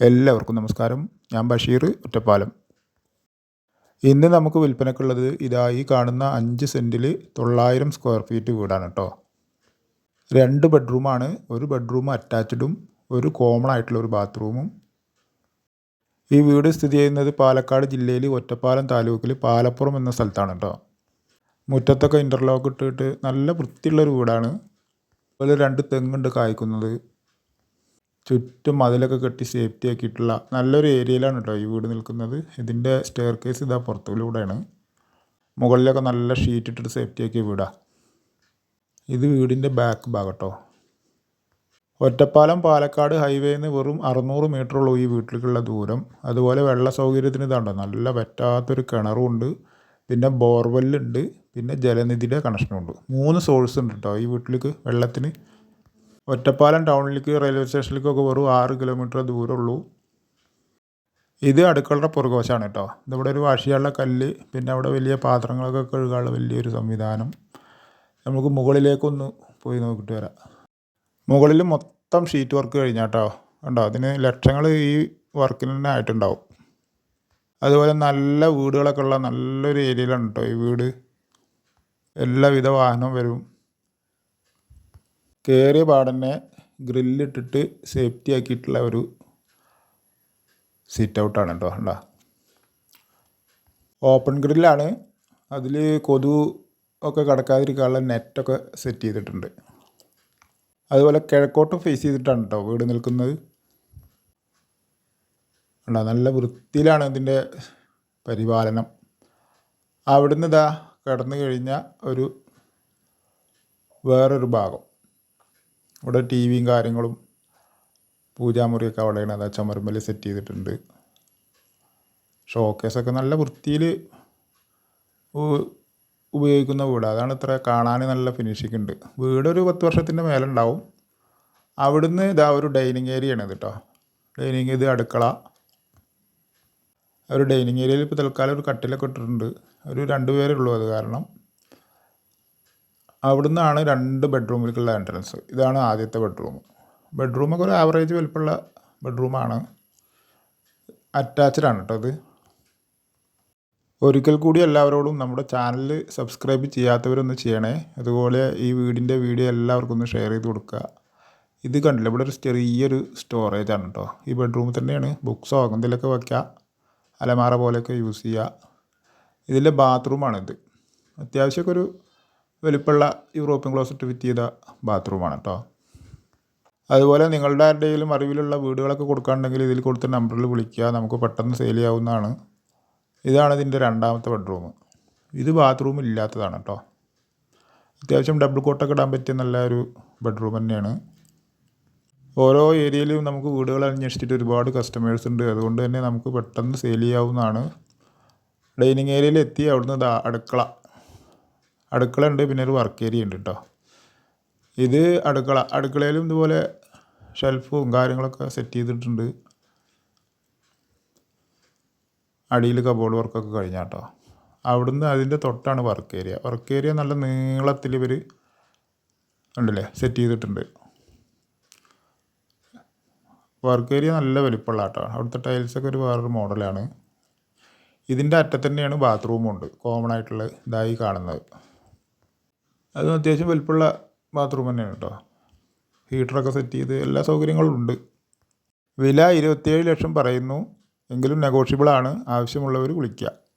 എല്ലാവർക്കും നമസ്കാരം. ഞാൻ ബഷീർ ഒറ്റപ്പാലം. ഇന്ന് നമുക്ക് വിൽപ്പനക്കുള്ളത് ഇതാ ഈ കാണുന്ന അഞ്ച് സെന്റിൽ തൊള്ളായിരം സ്ക്വയർ ഫീറ്റ് വീടാണ് കേട്ടോ. രണ്ട് ബെഡ്റൂമാണ് ഒരു ബെഡ്റൂം അറ്റാച്ച്ഡും ഒരു കോമൺ ആയിട്ടുള്ള ഒരു ബാത്റൂമും. ഈ വീട് സ്ഥിതി ചെയ്യുന്നത് പാലക്കാട് ജില്ലയിൽ ഒറ്റപ്പാലം താലൂക്കിൽ പാലപ്പുറം എന്ന സ്ഥലത്താണ് കേട്ടോ. മുറ്റത്തൊക്കെ ഇന്റർലോക്ക് ഇട്ടിട്ട് നല്ല വൃത്തിയുള്ളൊരു വീടാണ്. അതുപോലെ രണ്ട് തെങ്ങുണ്ട് കായ്ക്കുന്നത്. ചുറ്റും മതിലൊക്കെ കെട്ടി സേഫ്റ്റി ആക്കിയിട്ടുള്ള നല്ലൊരു ഏരിയയിലാണ് കേട്ടോ ഈ വീട് നിൽക്കുന്നത്. ഇതിന്റെ സ്റ്റെയർ കേസ് ഇതാ പുറത്തുകൂടെയാണ്. മുകളിലൊക്കെ നല്ല ഷീറ്റ് ഇട്ടിട്ട് സേഫ്റ്റി ആക്കിയ വീടാണ് ഇത് വീടിന്റെ ബാക്ക് ഭാഗം കേട്ടോ ഒറ്റപ്പാലം പാലക്കാട് ഹൈവേന്ന് വെറും അറുന്നൂറ് മീറ്റർ ഉള്ളൂ ഈ വീട്ടിലേക്കുള്ള ദൂരം. അതുപോലെ വെള്ള സൗകര്യത്തിന് ഇതാണ്ടോ നല്ല പറ്റാത്തൊരു കിണറുണ്ട്. പിന്നെ ബോർവെല്ലുണ്ട് പിന്നെ ജലനിധിയുടെ കണക്ഷനുണ്ട് മൂന്ന് സോഴ്സ് ഉണ്ട് കേട്ടോ ഈ വീട്ടിലേക്ക് വെള്ളത്തിന്. ഒറ്റപ്പാലം ടൗണിലേക്ക് റെയിൽവേ സ്റ്റേഷനിലേക്കൊക്കെ വെറും ആറ് കിലോമീറ്റർ ദൂരമുള്ളൂ. ഇത് അടുക്കളയുടെ പുറകുവശമാണ് കേട്ടോ. ഇതിവിടെ ഒരു വാഷിയുള്ള കല്ല് പിന്നെ അവിടെ വലിയ പാത്രങ്ങളൊക്കെ കഴുകാനുള്ള വലിയൊരു സംവിധാനം. നമുക്ക് മുകളിലേക്കൊന്ന് പോയി നോക്കിയിട്ട് വരാം. മുകളിൽ മൊത്തം ഷീറ്റ് വർക്ക് കഴിഞ്ഞാട്ടോ കണ്ടോ? അതിന് ലക്ഷങ്ങൾ ഈ വർക്കിന് തന്നെ ആയിട്ടുണ്ടാവും. അതുപോലെ നല്ല വീടുകളൊക്കെ ഉള്ള നല്ലൊരു ഏരിയയിലാണ് കേട്ടോ ഈ വീട്. എല്ലാവിധ വാഹനവും വരും. കയറിയ പാടന്നെ ഗ്രില്ലിട്ടിട്ട് സേഫ്റ്റി ആക്കിയിട്ടുള്ള ഒരു സീറ്റ് ഔട്ടാണ് കേട്ടോ കണ്ട? ഓപ്പൺ ഗ്രില്ലാണ് അതിൽ കൊതു ഒക്കെ കിടക്കാതിരിക്കാനുള്ള നെറ്റൊക്കെ സെറ്റ് ചെയ്തിട്ടുണ്ട്. അതുപോലെ കിഴക്കോട്ട് ഫേസ് ചെയ്തിട്ടാണ് കേട്ടോ വീട് നിൽക്കുന്നത്. ഉണ്ടോ നല്ല വൃത്തിയിലാണ് ഇതിന്റെ പരിപാലനം. അവിടുന്ന് ഇതാ കിടന്നു കഴിഞ്ഞാൽ ഒരു വേറൊരു ഭാഗം. ഇവിടെ ടി വിയും കാര്യങ്ങളും പൂജാമുറിയൊക്കെ അവിടെയാണ് അതാ ചമരമ്പൽ സെറ്റ് ചെയ്തിട്ടുണ്ട്. ഷോക്കേസൊക്കെ നല്ല വൃത്തിയിൽ ഉപയോഗിക്കുന്ന വീട്. അതാണ് ഇത്ര കാണാൻ നല്ല ഫിനിഷിംഗ് ഉണ്ട്. വീടൊരു പത്ത് വർഷത്തിന്റെ മേലുണ്ടാവും അവിടുന്ന് ഇതാ ഒരു ഡൈനിങ് ഏരിയയാണ് ഇത് കേട്ടോ ഡൈനിങ് ഇത് അടുക്കള. ഒരു ഡൈനിങ് ഏരിയയിൽ ഇപ്പോൾ തൽക്കാലം ഒരു കട്ടിലൊക്കെ ഇട്ടിട്ടുണ്ട്. ഒരു രണ്ട് പേരേ ഉള്ളൂ അത് കാരണം. അവിടുന്നാണ് രണ്ട് ബെഡ്റൂമിലേക്കുള്ള എൻട്രൻസ് ഇതാണ് ആദ്യത്തെ ബെഡ്റൂം ബെഡ്റൂമൊക്കെ ഒരു ആവറേജ് വലിപ്പമുള്ള ബെഡ്റൂമാണ് അറ്റാച്ച്ഡ് ആണ് കേട്ടോ അത് ഒരിക്കൽ കൂടി എല്ലാവരോടും നമ്മുടെ ചാനൽ സബ്സ്ക്രൈബ് ചെയ്യാത്തവരൊന്ന് ചെയ്യണേ. അതുപോലെ ഈ വീടിന്റെ വീഡിയോ എല്ലാവർക്കും ഒന്ന് ഷെയർ ചെയ്ത് കൊടുക്കുക. ഇത് കണ്ടില്ല? ഇവിടെ ഒരു ചെറിയൊരു സ്റ്റോറേജ് ആണ് കേട്ടോ ഈ ബെഡ്റൂമിൽ തന്നെയാണ്. ബുക്സോ എന്തെങ്കിലുമൊക്കെ വയ്ക്കുക അലമാറ പോലെയൊക്കെ യൂസ് ചെയ്യുക. ഇതിന്റെ ബാത്റൂമാണിത് അത്യാവശ്യമൊക്കെ ഒരു വലിപ്പമുള്ള യൂറോപ്യൻ ക്ലോസറ്റ് ഫിറ്റ് ചെയ്ത ബാത്റൂമാണ് കേട്ടോ. അതുപോലെ നിങ്ങളുടെ ആരുടെയെങ്കിലും അറിവിലുള്ള വീടുകളൊക്കെ കൊടുക്കാനുണ്ടെങ്കിൽ ഇതിൽ കൊടുത്ത നമ്പറിൽ വിളിക്കുക. നമുക്ക് പെട്ടെന്ന് സെയിൽ ചെയ്യാവുന്നതാണ്. ഇതാണ് ഇതിന്റെ രണ്ടാമത്തെ ബെഡ്റൂം ഇത് ബാത്റൂം ഇല്ലാത്തതാണ് കേട്ടോ. അത്യാവശ്യം ഡബിൾ കോട്ടൊക്കെ ഇടാൻ പറ്റിയ നല്ല ഒരു ബെഡ്റൂം തന്നെയാണ്. ഓരോ ഏരിയയിലും നമുക്ക് വീടുകൾ അന്വേഷിച്ചിട്ട് ഒരുപാട് കസ്റ്റമേഴ്സ് ഉണ്ട്. അതുകൊണ്ട് തന്നെ നമുക്ക് പെട്ടെന്ന് സെയിൽ ചെയ്യാവുന്നതാണ്. ഡൈനിങ് ഏരിയയിൽ എത്തി അവിടുന്ന് അടുക്കള. അടുക്കള ഉണ്ട് പിന്നെ ഒരു വർക്ക് ഏരിയ ഉണ്ട് കേട്ടോ ഇത് അടുക്കള അടുക്കളയിലും ഇതുപോലെ ഷെൽഫും കാര്യങ്ങളൊക്കെ സെറ്റ് ചെയ്തിട്ടുണ്ട്. അടിയിൽ കബോർഡ് വർക്കൊക്കെ കഴിഞ്ഞ കേട്ടോ അവിടുന്ന് അതിന്റെ തൊട്ടാണ് വർക്ക് ഏരിയ വർക്ക് ഏരിയ നല്ല നീളത്തിൽ ഇവർ ഉണ്ടല്ലേ സെറ്റ് ചെയ്തിട്ടുണ്ട്. വർക്ക് ഏരിയ നല്ല വലിപ്പമുള്ള കേട്ടോ അവിടുത്തെ ടൈൽസൊക്കെ ഒരു വേറൊരു മോഡലാണ് ഇതിന്റെ അറ്റത്ത് തന്നെയാണ് ബാത്റൂമും ഉണ്ട്. കോമൺ ആയിട്ടുള്ള ഇതായി കാണുന്നത്. അതും അത്യാവശ്യം വലിപ്പമുള്ള ബാത്റൂം തന്നെയാണ് കേട്ടോ. ഹീറ്ററൊക്കെ സെറ്റ് ചെയ്ത് എല്ലാ സൗകര്യങ്ങളും ഉണ്ട്. വില ഇരുപത്തിയേഴ് ലക്ഷം പറയുന്നു. എങ്കിലും നെഗോഷ്യബിളാണ് ആവശ്യമുള്ളവർ വിളിക്കുക.